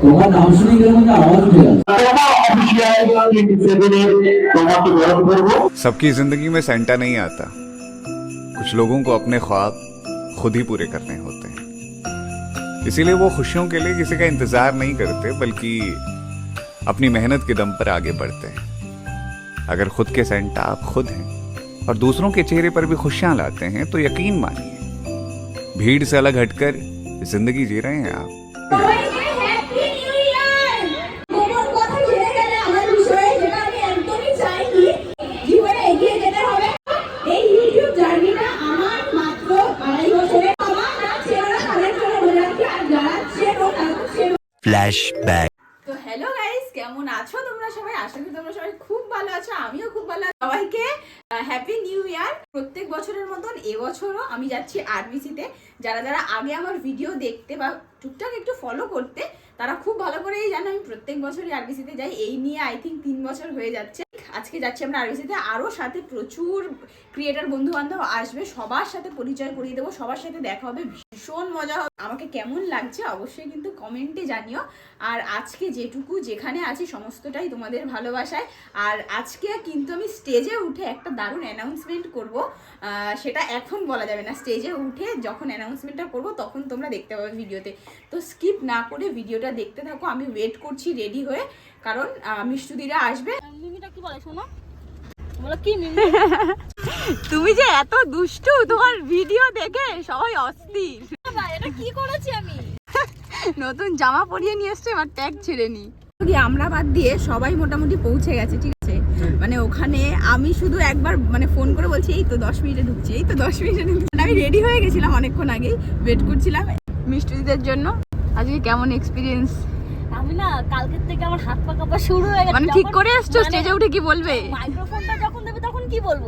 তোমার নাম শুনে গেলে মধ্যে আওয়াজ উঠে গেল सबकी जिंदगी में सेंटा नहीं आता कुछ लोगों को अपने ख्वाब खुद ही पूरे करने होते हैं इसीलिए वो खुशियों के लिए किसी का इंतजार नहीं करते बल्कि अपनी मेहनत के दम पर आगे बढ़ते हैं अगर खुद के सेंटा आप खुद हैं और दूसरों के चेहरे पर भी खुशियां लाते हैं तो यकीन मानिए भीड़ से अलग हटकर जिंदगी जी रहे हैं आप সবাইকে হ্যাপি নিউ ইয়ার গোবর কথা ছেড়ে গেলে আমার বিষয়ে যেটা আমি একদমই চাইনি জীবনে এগিয়ে যেতে হবে। এই ইউটিউব জার্নিটা আমার মাত্র আড়াই বছরে আমার না চেহারা তাদের জন্য বোঝাচ্ছি আর যারা চেনো তারা তো চেনো flashback. কেমন আছো? তোমরা সবাই? আশা করি তোমরা সবাই খুব ভালো আছো, আমিও খুব ভালো আছি। সবাইকে হ্যাপি নিউ ইয়ার প্রত্যেক বছরের মতন এবছরও আমি যাচ্ছি আরবিসিতে যারা যারা আগে আমার ভিডিও দেখতে বা টুকটাক একটু ফলো করতে, তারা খুব ভালো করেই জানে, আমি প্রত্যেক বছরই আরবিসিতে যাই। এই নিয়ে আই থিঙ্ক তিন বছর হয়ে যাচ্ছে। আজকে যাচ্ছি আমরা আরবিসিতে আরও সাথে প্রচুর ক্রিয়েটার বন্ধু বান্ধব আসবে। সবার সাথে পরিচয় করিয়ে দেবো, সবার সাথে দেখা হবে। ভীষণ মজা হবে। আমাকে কেমন লাগছে অবশ্যই কিন্তু কমেন্টে জানিও। আর আজকে যেটুকু যেখানে আছি সমস্তটাই তোমাদের ভালোবাসায়। আর আজকে কিন্তু আমি স্টেজে উঠে একটা দারুণ অ্যানাউন্সমেন্ট করব। সেটা এখন বলা যাবে না। স্টেজে উঠে যখন অ্যানাউন্সমেন্টটা করব তখন তোমরা দেখতে পাবে ভিডিওতে তো। স্কিপ না করে ভিডিওটা দেখতে থাকো। আমি ওয়েট করছি রেডি হয়ে। কারণ মিষ্টুদিরা আসবে। কি বলে শোনো? তুমি যে এত দুষ্টু তোমার ভিডিও দেখে সবাই অস্থির। কি করেছি আমি? নতুন জামা পরিয়ে নিয়ে এসছে এবার ট্যাগ ছেড়ে নি। আমরা বাদ দিয়ে সবাই মোটামুটি পৌঁছে গেছে ঠিক আছে? মানে ওখানে আমি শুধু একবার মানে ফোন করে বলছি এই তো দশ মিনিটে ঢুকছি এই তো দশ মিনিটে ঢুকছি। মানে আমি রেডি হয়ে গেছিলাম অনেকক্ষণ আগেই ওয়েট করছিলাম মিষ্টিদের জন্য। আজকে কেমন এক্সপিরিয়েন্স আমি না কালকের থেকে আমার হাত পা কাঁপা শুরু হয়ে গেছে। মানে ঠিক করে আসছো স্টেজে উঠে কি বলবে? তখন কি বলব?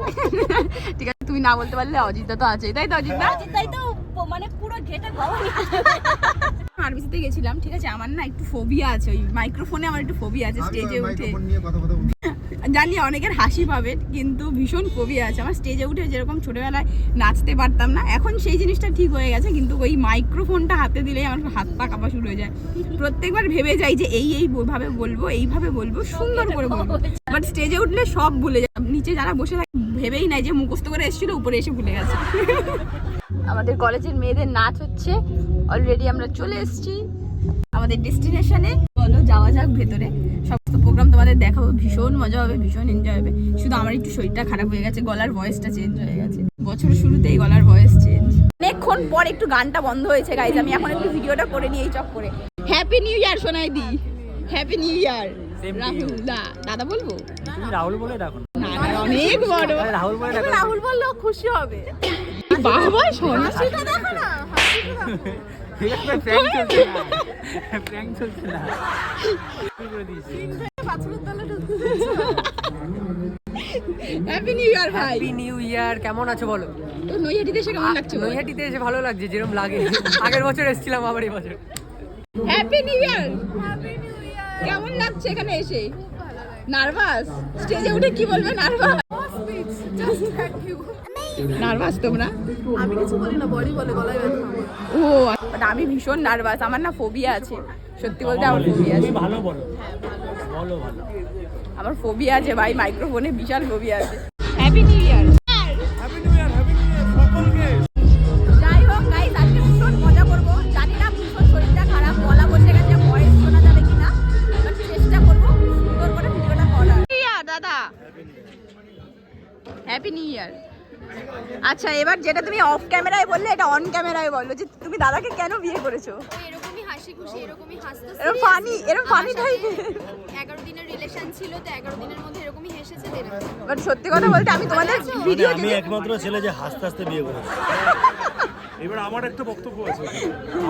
ঠিক আছে তুমি না বলতে পারলে অজিতদা তো আছেই তাই তো অজিতদা? আজ তাই তো মানে পুরো ঘেটে গলা আরবিসিতে গেছিলাম ঠিক আছে আমার না একটু ফোবিয়া আছে ওই মাইক্রোফোনে আমার একটু ফোবিয়া আছে স্টেজে উঠে। জানি অনেকের হাসি পাবে কিন্তু ভীষণ ফোবিয়া আছে। আমার স্টেজে উঠে যেরকম ছোটবেলায় নাচতে পারতাম না এখন সেই জিনিসটা ঠিক হয়ে গেছে কিন্তু ওই মাইক্রোফোনটা হাতে দিলেই আমার হাত পা কাঁপা শুরু হয়ে যায়। প্রত্যেকবার ভেবে যাই যে এই এইভাবে বলব এইভাবে বলব সুন্দর করে বলব। বাট স্টেজে উঠলে সব ভুলে যায়। নিচে যারা বসে থাকে ভেবেই নাই যে মুখস্থ করে এসেছিল উপরে এসে ভুলে গেছে। আমাদের কলেজের মেয়েদের নাচ হচ্ছে। অলরেডি আমরা চলে এসেছি। আমাদের ডেস্টিনেশনে। বলো যাওয়া যাক ভেতরে। সমস্ত প্রোগ্রাম তোমাদের দেখাবো। ভীষণ মজা হবে ভীষণ এনজয় হবে। শুধু আমার একটু শরীরটা খারাপ হয়ে গেছে গলার ভয়েসটা চেঞ্জ হয়ে গেছে। বছরের শুরুতেই গলার ভয়েস চেঞ্জ অনেকক্ষণ পর একটু গানটা বন্ধ হয়েছে গাইজ আমি এখন একটু ভিডিওটা করে নিয়ে চক করে। হ্যাপি নিউ ইয়ার শোনাই দি happy new year Rahul da. দাদা বলব? রাহুল বলে ডাকো অনেক বড়। রাহুল খুশি হবে। বাবা দেখো না হ্যাপি নিউ ইয়ার ভাই। হ্যাপি নিউ ইয়ার কেমন আছো বলো? তো নৈহাটিতে এসে কেমন লাগছে নৈহাটিতে এসে ভালো লাগছে যেরকম লাগে। আগের বছর এসেছিলাম আবার এই বছর। হ্যাপি নিউ ইয়ার কেমন লাগছে এখানে এসে? নার্ভাস স্টেজে উঠে কি বলবে? নার্ভাস নার্ভাস তোমরা? আমি কিছু বলি না বডি বলে গলায় ব্যথা ও বাট আমি ভীষণ নার্ভাস আমার না ফোবিয়া আছে। সত্যি বলতে আমার ফোবিয়া আছে। ভালো বলো। বলো ভালো। আমার ফোবিয়া আছে ভাই মাইক্রোফোনে বিশাল ফোবিয়া আছে। হ্যাপি নিউ আচ্ছা এবার যেটা তুমি অফ ক্যামেরায় বললে এটা অন ক্যামেরায় বলো যে তুমি দাদাকে কেন বিয়ে করেছ? এরকমই হাসি খুশি এরকমই হাসতে এরকম ফানি এরকম ফানি টাইপের এগারো দিনের রিলেশন ছিল তো এগারো দিনের মধ্যে এরকমই হেসেছে দেন বাট সত্যি কথা বলতে আমি তোমাদের ভিডিও আমি একমাত্র ছেলে যে হাসতে হাসতে বিয়ে করেছে। এবার আমার একটা বক্তব্য আছে।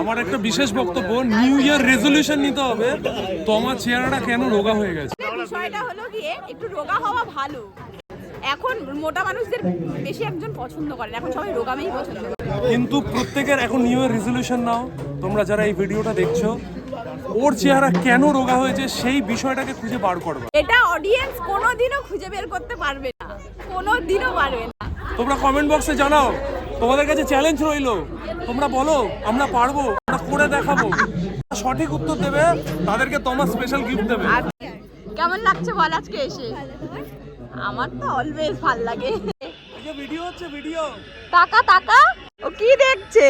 আমার একটা বিশেষ বক্তব্য নিউ ইয়ার রেজলিউশন নিতে হবে। তোমার চেহারাটা কেন রোগা হয়ে গেছে? বিষয়টা হলো গিয়ে একটু রোগা হওয়া ভালো। এখন মোটা মানুষদের বেশি একজন পছন্দ করে এখন সবাই রোগামেই পছন্দ করে। কিন্তু প্রত্যেকের এখন নিউ ইয়ার রেজলিউশন নাও। তোমরা যারা এই ভিডিওটা দেখছ ওর চেহারা কেন রোগা হয়েছে সেই বিষয়টাকে খুঁজে বার করবে এটা অডিয়েন্স কোনোদিনও খুঁজে বের করতে পারবে না। কোনোদিনও পারবে না। তোমরা কমেন্ট বক্সে জানাও তোমাদের কাছে চ্যালেঞ্জ রইল। তোমরা বলো আমরা পারব আমরা করে দেখাবো। সঠিক উত্তর দেবে তাদেরকে তোমার স্পেশাল গিফট দেবে। কেমন লাগছে বল আজকে এসে? আমার তো অলওয়েজ ভালো লাগে। এই যে ভিডিও হচ্ছে ভিডিও টাকা টাকা? ও কি দেখছে?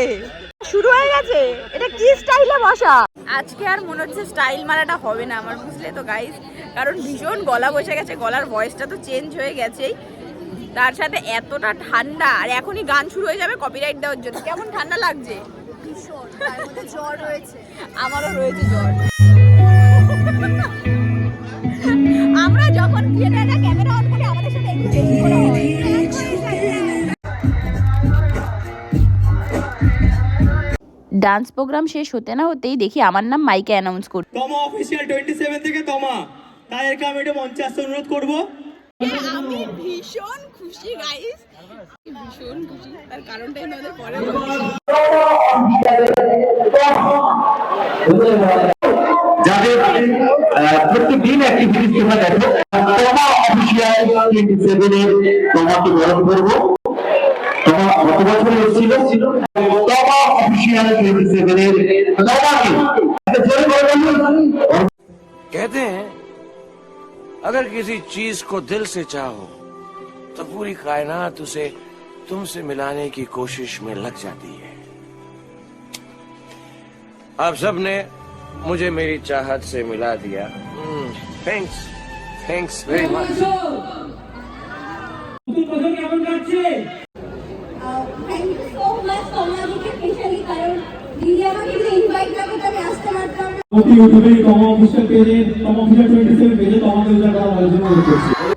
শুরু হয়ে গেছে? এটা কি স্টাইলে বসা? আজকে আর মনে হচ্ছে স্টাইল মারাটা হবে না আমার বুঝলে তো গাইস কারণ ভীষণ গলা বসে গেছে গলার ভয়েসটা তো চেঞ্জ হয়ে গেছেই। তার সাথে এতটা ঠান্ডা আর এখনই গান শুরু হয়ে যাবে কপিরাইট দেওয়ার জন্য। কেমন ঠান্ডা লাগছে? জ্বর রয়েছে। আমারও রয়েছে জ্বর। আমরা যখন ক্রিয়েটাররা ক্যামেরা অন ডান্স প্রোগ্রাম শেষ হতে না হতেই দেখি আমার নাম মাইকে অ্যানাউন্স করতে তমা অফিসিয়াল টোয়েন্টি সেভেন থেকে তমা। তাদেরকে আমি এটা মঞ্চে আসতে অনুরোধ করব। আমি ভীষণ খুশি গাইস ভীষণ খুশি। তার কারণটা আমি আমাদের পরে যাদের প্রত্যেকদিন অ্যাক্টিভিটিস তোমরা দেখো। তোমাকে বরণ করবো তোমা গত বছর এসেছিল তোমা অফিসিয়াল টোয়েন্টি সেভেনের তোমাকে একটা জোরে করে বলুন। कहते हैं अगर किसी चीज को दिल से चाहो तो पूरी कायनात उसे तुमसे मिलाने की कोशिश में लग जाती है आप सबने मुझे मेरी चाहत से मिला दिया थैंक्स থ্যাংকস ভেরি মাচ কেমন কাটছে থ্যাংক ইউ সো মাচ কমলাজিকে স্পেশালি কারণ দিদি আমাকে আমি ইউটিউবে তমা অফিসিয়াল পেজে তমা অফিসিয়াল টোয়েন্টি সেভেন পেজে তোমাদের করার আয়োজন করছি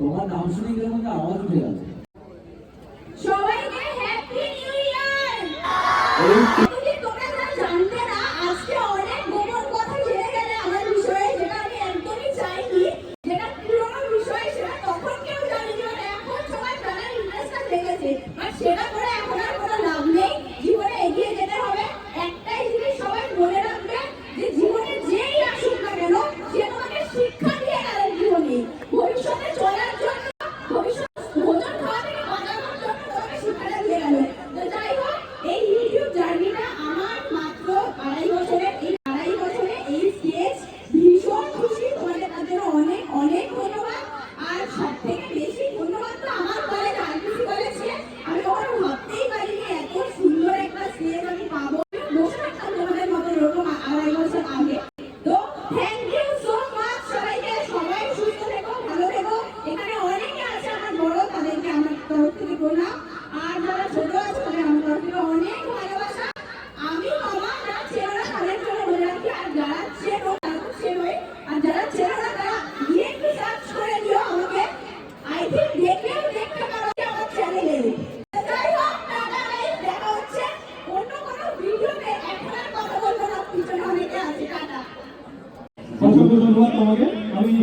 ধন্যবাদ তোমাকে। আমি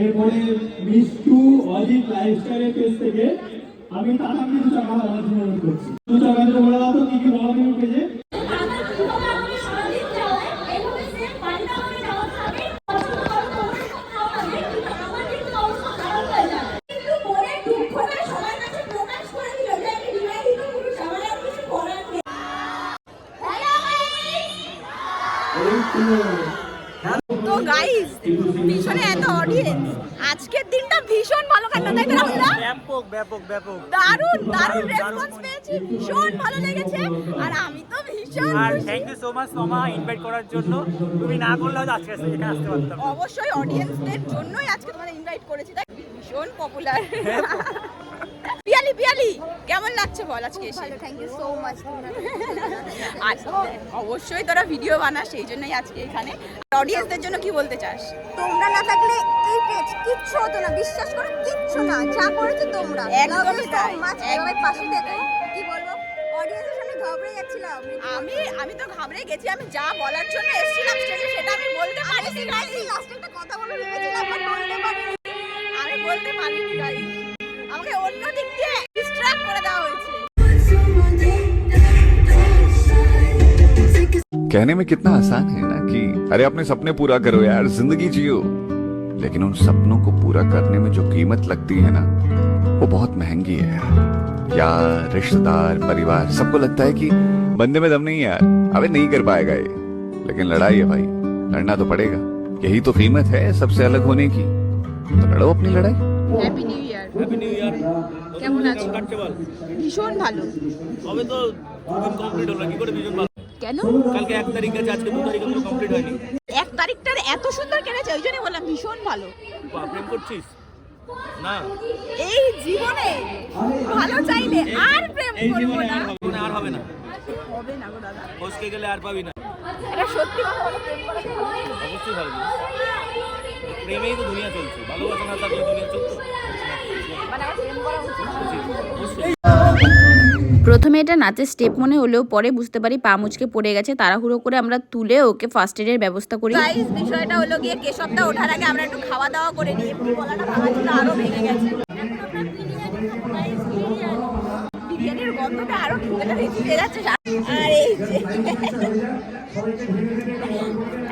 এরপরে মিষ্টু অজিত লাইফস্টাইলের পেজ থেকে আমি তারা কিছু টাকা অনুরোধ করছি। দু টাকা যদি বলে দাও তো কি কি বলা তুমি পেজে আমার তোমাকে আমাকে সারাদিন চালায় এইভাবে সেম বাড়িতে আমাকে যাওয়া থাকে পছন্দ করো তোমার খাওয়া হবে কিন্তু আমার কিন্তু অবস্থা খারাপ হয়ে যায় কিন্তু মনে দুঃখটা সবার কাছে প্রকাশ করে দিল যে আমি বিবাহিত পুরুষ আমার আর কিছু করার নেই তো গাইস পিছনে এত অডিয়েন্স আজকের দিনটা ভীষণ ভালো কাটলো তাই রাহুলদা? ব্যাপক ব্যাপক ব্যাপক। দারুণ দারুণ রেসপন্স পেয়েছি ভীষণ ভালো লেগেছে। আর আমি তো ভীষণ আর থ্যাংক ইউ সো মাচ তোমা ইনভাইট করার জন্য। তুমি না করলে আজকে এখানে আসতে পারতাম। অবশ্যই অডিয়েন্সদের জন্যই আজকে তোমাদের ইনভাইট করেছি তাই ভীষণ পপুলার পিয়ালি পিয়ালি কেমন লাগছে বল আজকে এসে? ভালো থ্যাংক ইউ সো মাচ আর অবশ্যই তোরা ভিডিও বানাস সেই জন্যই আজকে এখানে। অডিয়েন্সদের জন্য কি বলতে চাস? তোমরা না থাকলে এই পেজ কিচ্ছু হতো না বিশ্বাস করো কিচ্ছু না। যা করেছ তোমরা। একদমই তাই, এভাবে পাশে দেখো কি বলব? অডিয়েন্সের সামনে ঘাবড়ে যাচ্ছিলাম আমি আমি তো ঘাবড়ে গেছি আমি যা বলার জন্য এসেছিলাম স্টেজে সেটা আমি বলতে পারিনি। guys। লাস্টে একটা কথা বলে ভেবেছিলাম বাট বলতে পারিনি। আমি বলতে পারিনি গাইস আমাকে অন্য দিক দিয়ে ডিস্ট্রাক্ট করে দেওয়া হয়েছে कहने में कितना आसान है ना कि अरे अपने सपने पूरा करो यार जिंदगी जियो लेकिन उन सपनों को पूरा करने में जो कीमत लगती है ना वो बहुत महंगी है यार यार रिश्तेदार परिवार सबको लगता है कि बंदे में दम नहीं है यार अबे नहीं कर पाएगा ये लेकिन लड़ाई है भाई लड़ना तो पड़ेगा यही तो कीमत है सबसे अलग होने की तो लड़ो अपनी लड़ाई happy new year happy new year কেমন আছো? ভীষণ ভালো। হবে তো কমপ্লিট হলো? কি করে দুজন ভালো? কেন? কালকে এক তারিখ আছে আজকে দু তারিখ এখনও কমপ্লিট হয়নি। এক তারিখটার এত সুন্দর কেটেছে ওই জন্যই বললাম ভীষণ ভালো। প্রেম করছিস? না। এই জীবনে ভালো চাইলে আর প্রেম করব না। আর হবে না হবে না। গো দাদা। ফসকে গেলে আর পাবি না। এটা সত্যি কথা বলো প্রেম করা অবশ্যই ভালো। প্রেমেই তো দুনিয়া চলছে ভালোবাসা না থাকলে দুনিয়া চলতো। মানে প্রথমে এটা নাচের স্টেপ মনে হলেও পরে বুঝতে পারি পা মুচকে পড়ে গেছে তাড়াহুড়ো করে আমরা তুলে ওকে ফার্স্ট এডের ব্যবস্থা করি। বিষয়টা হলো গিয়ে কেশবটা ওঠার আগে আমরা একটু খাওয়া দাওয়া করে নিই এমনি গলাটা ভাঙা ছিল আরও ভেঙে গেছে। বিরিয়ানির গন্ধটা আরও ঢুকে ঢুকে যাচ্ছে আর এই যে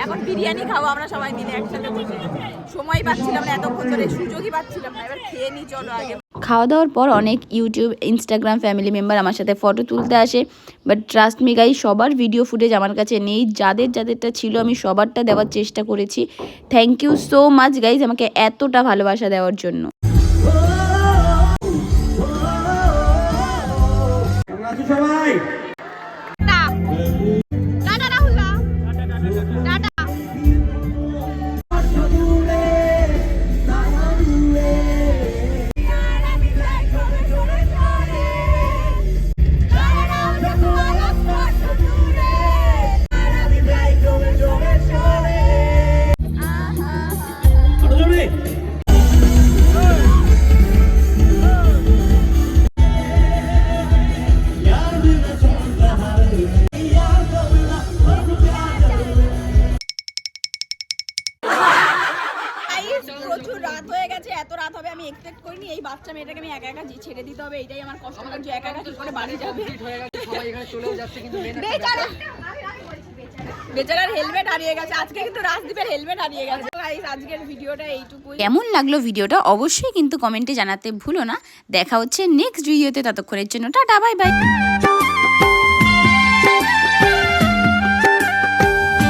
এখন বিরিয়ানি খাব আমরা সবাই মিলে একসাথে বসে। সময় পাচ্ছিলাম না, এতক্ষণ ধরে সুযোগই পাচ্ছিলাম না। এবার খেয়ে নি, চলো আগে। খাওয়া দাওয়ার পর অনেক ইউটিউব ইনস্টাগ্রাম ফ্যামিলি মেম্বার আমার সাথে ফটো তুলতে আসে। বাট ট্রাস্ট মি গাই সবার ভিডিও ফুটেজ আমার কাছে নেই। যাদের যাদেরটা ছিল আমি সবারটা দেওয়ার চেষ্টা করেছি। Thank you so much guys আমাকে এতটা ভালোবাসা দেওয়ার জন্য। মেয়েটাকে আমি একা একা ছেড়ে দিতে হবে এটাই আমার কষ্ট। লাগছে একা একা কি করে বাড়ি যাবে? বেচারা বেচারার হেলমেট হারিয়ে গেছে। আজকে কিন্তু রাজদীপের হেলমেট হারিয়ে গেছে। গাইস আজকের ভিডিওটা এইটুকুই। কেমন লাগল ভিডিওটা অবশ্যই কিন্তু কমেন্টে জানাতে ভুলো না। দেখা হচ্ছে নেক্সট ভিডিওতে ততক্ষণের জন্য টাটা বাই বাই